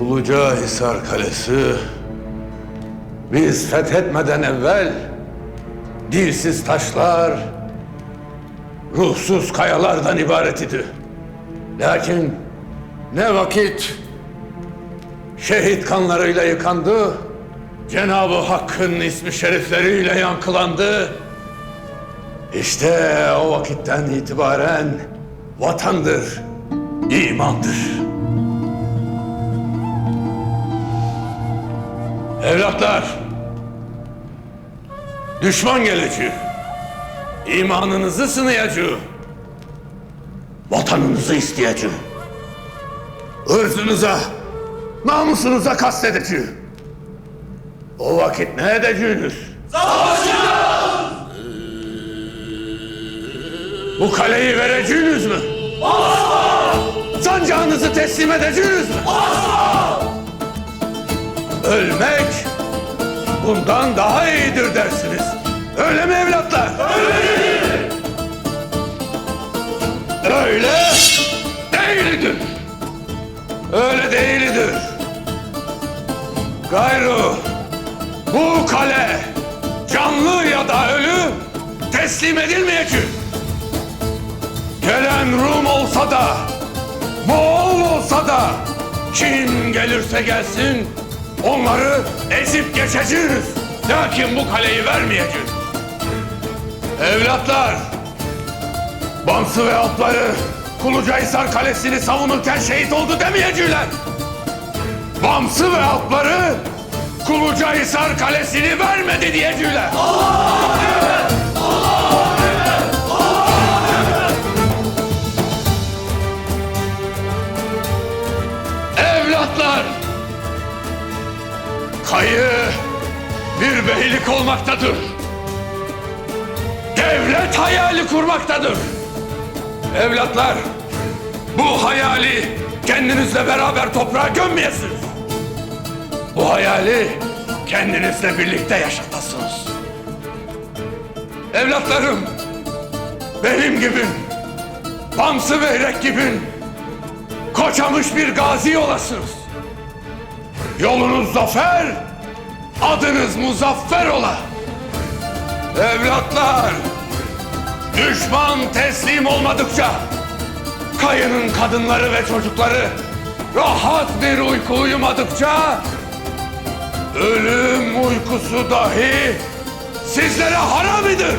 Uluca Hisar Kalesi biz fethetmeden evvel dilsiz taşlar, ruhsuz kayalardan ibaret idi. Lakin ne vakit şehit kanlarıyla yıkandı, Cenab-ı Hakk'ın ismi şerifleriyle yankılandı. İşte o vakitten itibaren vatandır, imandır. Evlatlar, düşman geleci, imanınızı sınayacı, vatanınızı isteyecek, ırzınıza, namusunuza kastedici. O vakit ne edeceğiniz? Bu kaleyi vereceğiniz mi? Asla! Sancağınızı teslim edeceğiniz mi? Ölmek bundan daha iyidir dersiniz. Öyle mi evlatlar? Öyle Öyle değildir. Öyle değildir. Gayru bu kale canlı ya da ölü teslim edilmeyecek. Gelen Rum olsa da, Moğol olsa da kim gelirse gelsin onları ezip geçeceğiz. Lakin bu kaleyi vermeyeceğiz. Evlatlar, Bamsı ve atları Kulucahisar Kalesi'ni savunurken şehit oldu demeyecekler. Bamsı ve atları Kulucahisar Kalesi'ni vermedi diyecekler. Evlatlar! Kayı bir beylik olmaktadır. Devlet hayali kurmaktadır. Evlatlar, bu hayali kendinizle beraber toprağa gömmeyesiniz. Bu hayali kendinizle birlikte yaşatasınız. Evlatlarım, benim gibi, Bamsı Beyrek gibi koçamış bir gazi olasınız. Yolunuz zafer, adınız muzaffer ola. Evlatlar, düşman teslim olmadıkça kayının kadınları ve çocukları rahat bir uyku uyumadıkça ölüm uykusu dahi sizlere haramidir.